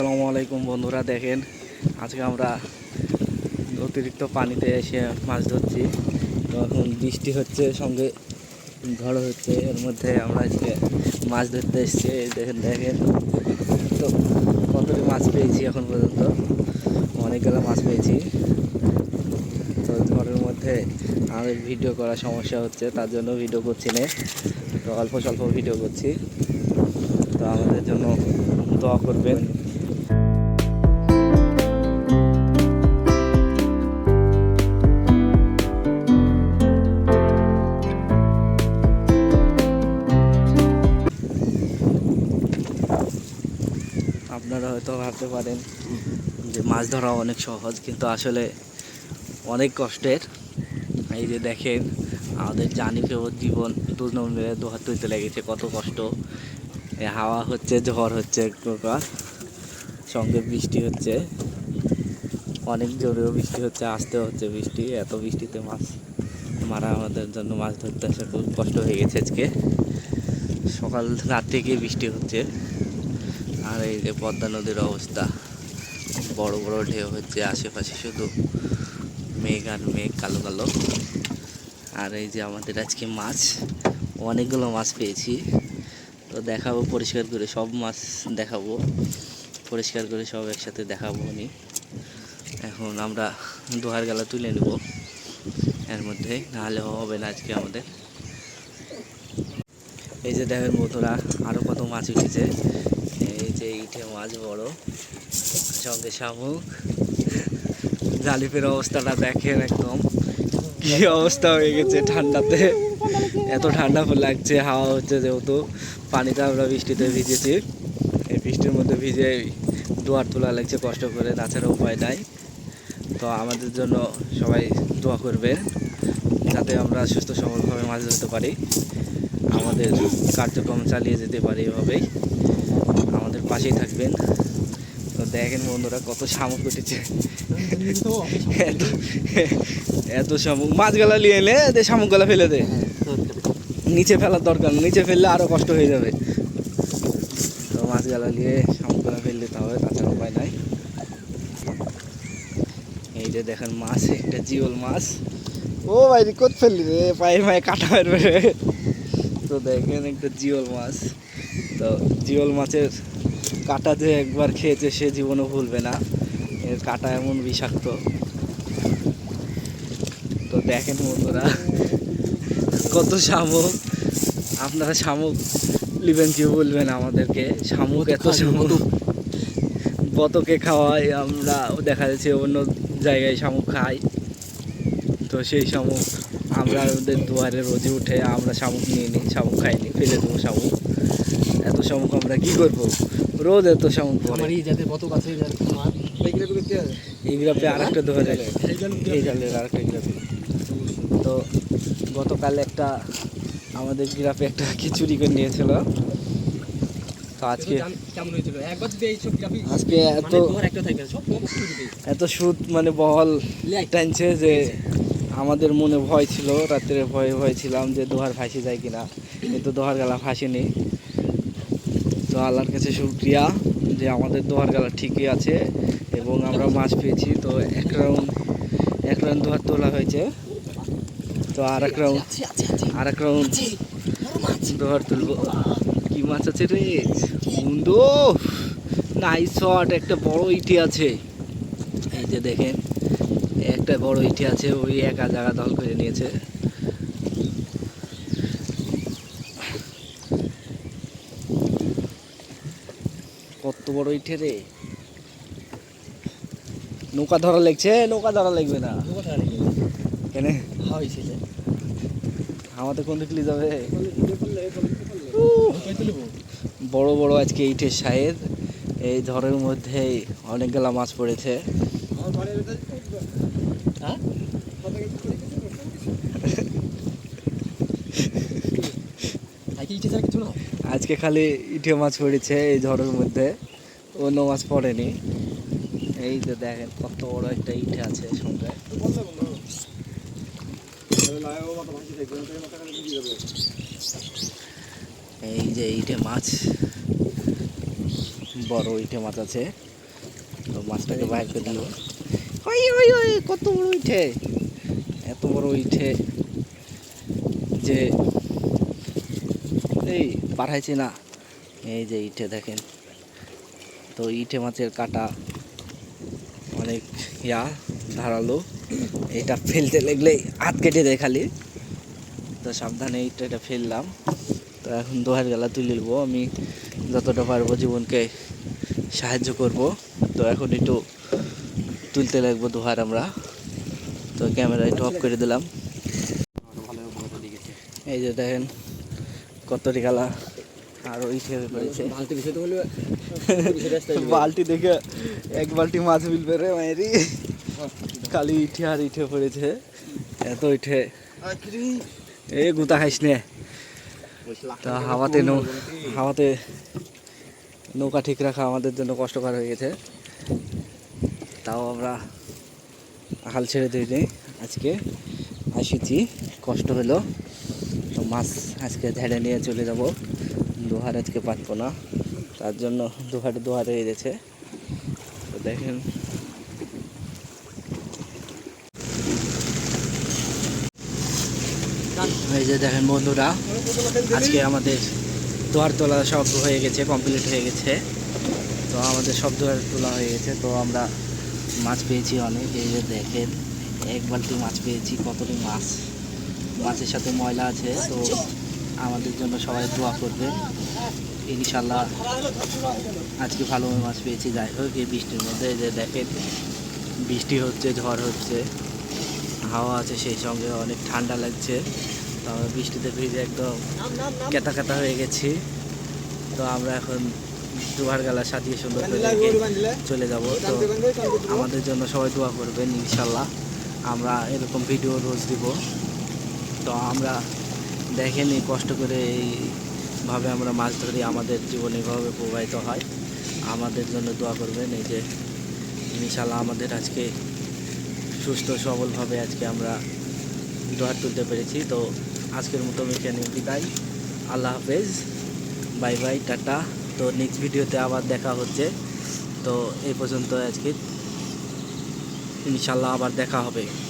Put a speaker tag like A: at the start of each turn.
A: আসসালামু আলাইকুম বন্ধুরা, দেখেন আজকে আমরা অতিরিক্ত পানিতে এসে মাছ ধরছি। এখন বৃষ্টি হচ্ছে, সঙ্গে ঝড় হচ্ছে, এর মধ্যে আমরা আজকে মাছ ধরতে এসেছি দেখেন দেখেন। তো কতটি মাছ পেয়েছি এখন পর্যন্ত? অনেকগুলো মাছ পেয়েছি। তো ঝড়ের মধ্যে আমাদের ভিডিও করার সমস্যা হচ্ছে, তার জন্য ভিডিও করছি না। তো অল্প স্বল্প ভিডিও করছি। তো আমাদের জন্য দোয়া করবেন। আপনারা হয়তো ভাবতে পারেন যে মাছ ধরা অনেক সহজ, কিন্তু আসলে অনেক কষ্টের। এই যে দেখেন, আমাদের জানি জানিকেও জীবন দুজন মিলে দোহাত তুলতে লেগেছে, কত কষ্ট। হাওয়া হচ্ছে, ঝড় হচ্ছে প্রকার সঙ্গে বৃষ্টি হচ্ছে। অনেক জোরেও বৃষ্টি হচ্ছে আসতে হচ্ছে বৃষ্টি, এত বৃষ্টিতে মাছ, মারা আমাদের জন্য মাছ ধরতে আসা খুব কষ্ট হয়ে গেছে আজকে। সকাল রাত থেকে বৃষ্টি হচ্ছে। আর এই যে পদ্মা নদীর অবস্থা, বড় বড় ঢেউ হচ্ছে আশেপাশে শুধু মেঘ আর মেঘ, কালো কালো। আর এই যে আমাদের আজকে মাছ, অনেকগুলো মাছ পেয়েছি। তো দেখাবো, পরিষ্কার করে সব মাছ দেখাবো। পরিষ্কার করে সব একসাথে দেখাবো উনি এখন আমরা দোহার গালা তুলে নেব এর মধ্যে, নাহলে হবে না আজকে আমাদের। এই যে দেখেন বন্ধুরা আরও কত মাছ উঠেছে। যে ইটে মাছ বড়। সঙ্গে শামুক। জালিপের অবস্থাটা দেখেন একদম। কি অবস্থা হয়ে গেছে ঠান্ডাতে। এত ঠান্ডা লাগছে, হাওয়া হচ্ছে যেহেতু। পানিতে আমরা বৃষ্টিতে ভিজেছি। এই বৃষ্টির মধ্যে ভিজে দোয়ার তোলা লাগছে কষ্ট করে, তাছাড়া উপায় নাই। তো আমাদের জন্য সবাই দোয়া করবে যাতে আমরা সুস্থ সবলভাবে মাছ ধরতে পারি। আমাদের কার্যক্রম চালিয়ে যেতে পারি এভাবেই। পাশেই থাকবেন। তো দেখেন বন্ধুরা কত শামুক উঠেছে। এত এত শামুক। মাছগুলা নিয়ে এলে দে, শামুকগুলা ফেলে দে। নিচে ফেলার দরকার নিচে ফেললে আরও কষ্ট হয়ে যাবে। তো মাছগুলা নিয়ে শামুকগুলা ফেললে দিতে হবে তাছাড়া উপায় নাই। এই যে দেখেন মাছ, একটা জিওল মাছ। ও ভাই কোথ ফেললি রে? পায়ে পায়ে কাটা মারবে। তো দেখেন একটা জিওল মাছ। তো জিওল মাছের কাটা যে একবার খেয়েছে সে জীবনও ভুলবে না। এর কাটা এমন বিষাক্ত। তো দেখেন বন্ধুরা কত শামুক। আপনারা শামুক লিবেন কেউ বলবেন আমাদেরকে? শামুক এত শামুক। বতকে খাওয়াই আমরা দেখা যাচ্ছে অন্য জায়গায় শামুক খাই। তো সেই শামুক আমরা ওদের দুয়ারে রোজে উঠে আমরা শামুক নিয়ে নিই শামুক খাইনি ফেলে দেবো শামুক। শামুক আমরা কি করব? রোজ এত শামুক
B: আমার এই যাতে কত
A: এই গ্রাফে আর একটা যায় এই জালের আর একটা গ্রাফে তো গতকাল একটা আমাদের গ্রাফে একটা খিচুড়ি করে নিয়েছিল। তো আজকে আজকে এত
B: মানে দিবে
A: এত সুদ মানে বহল টানছে যে আমাদের মনে ভয় ছিল রাত্রে ভয়ে ভয় ছিলাম যে দোহার ফাঁসি যায় কিনা। কিন্তু দোহার গালা ফাঁসি তো আল্লাহর কাছে শুক্রিয়া যে আমাদের দোহার গালা ঠিকই আছে এবং আমরা মাছ পেয়েছি। তো এক রাউন্ড এক রাউন্ড দোহার তোলা হয়েছে। তো আর এক রাউন্ড
B: আছে আছে আছে
A: আর এক রাউন্ড দোহার তুলবো। কি মাছ আছে রে? মুন্ডো! নাইস শট একটা বড় ইটি আছে। এই যে দেখেন একটা বড় ইটি আছে ওই একা জায়গা দল করে নিয়েছে। কত বড় ইটে রে। নৌকা ধরা লাগছে নৌকা ধরা লাগবে না। কেন?
B: হয়েছিল
A: আমাদের কোন দিকলি যাবে? বড় বড় আজকে ইটের সাহেব। এই ঝড়ের মধ্যে অনেকগুলা মাছ পড়েছে।
B: হ্যাঁ?
A: আজকে খালি ইটে মাছ পড়েছে এই ঝড়ের মধ্যে। অন্য মাছ পড়েনি। এই যে দেখেন কত বড় একটা ইটে আছে সঙ্গে এই যে ইটে মাছ। বড় ইটে মাছ আছে। তো মাছটাকে বাইর করে দিল। ওই ওই ওই কত বড় উঠে এত বড় উঠে যে এই পাঠাইছি না। এই যে ইটে দেখেন। তো ইটে মাছের কাটা অনেক ইয়া, ধারালো। এটা ফেলতে লাগলে হাত কেটে দেয় খালি। তো সাবধানে এইটা এটা ফেললাম। তো এখন দোহার গেলা তুলে নেব। আমি যতটা পারব জীবনকে সাহায্য করব। তো এখন একটু তুলতে লাগবো দোহার আমরা। তো ক্যামেরা একটু অফ করে দিলাম। এই যে দেখেন কত টিকালা আর ওই খেয়ে পড়েছে।
B: বালতি
A: দেখে এক বালতি মাছ মিলবে রে মায়েরি খালি ইঠে আর ইঠে পড়েছে। এত ইঠে। এ, গুতা খাইস নে। তা হাওয়াতে নৌ হাওয়াতে নৌকা ঠিক রাখা আমাদের জন্য কষ্টকর হয়ে গেছে। তাও আমরা হাল ছেড়ে দিইনি আজকে আসিছি। কষ্ট হলো। তো মাছ আজকে ঝেড়ে নিয়ে চলে যাব। দোহার আজকে পাতবো না তার জন্য দোহার হয়ে গেছে তো দেখেন। এই যে দেখেন বন্ধুরা, আজকে আমাদের দোয়ার তোলা সব হয়ে গেছে কমপ্লিট হয়ে গেছে। তো আমাদের সব দোয়ার তোলা হয়ে গেছে, তো আমরা মাছ পেয়েছি অনেক। এই যে দেখেন, এক বালতি মাছ পেয়েছি, কতটি মাছ। মাছের সাথে ময়লা আছে, তো আমাদের জন্য সবাই দোয়া করবে। ইনশাল্লাহ আজকে ভালো মাছ পেয়েছি। যাই হোক, এই বৃষ্টির মধ্যে যে দেখেন, বৃষ্টি হচ্ছে, ঝড় হচ্ছে, হাওয়া আছে, সেই সঙ্গে অনেক ঠান্ডা লাগছে। তো বৃষ্টিতে ভিজে একদম কেতা কেতা হয়ে গেছি। তো আমরা এখন দুবার গালা সাজিয়ে সুন্দর করে চলে যাব। তো আমাদের জন্য সবাই দোয়া করবেন ইনশাল্লাহ আমরা এরকম ভিডিও রোজ দিব। তো আমরা দেখেন এই কষ্ট করে এইভাবে আমরা মাছ ধরি, আমাদের জীবন এভাবে প্রবাহিত হয়। আমাদের জন্য দোয়া করবেন, এই যে ইনশাল্লাহ আমাদের আজকে সুস্থ, সবলভাবে আজকে আমরা দোয়ার তুলতে পেরেছি। তো আজকের মতো এখানে বিদায়। আল্লাহ হাফেজ। Bye bye, tata. তো নেক্সট ভিডিওতে আবার দেখা হচ্ছে। তো এই পর্যন্ত আজকে ইনশাল্লাহ আবার দেখা হবে।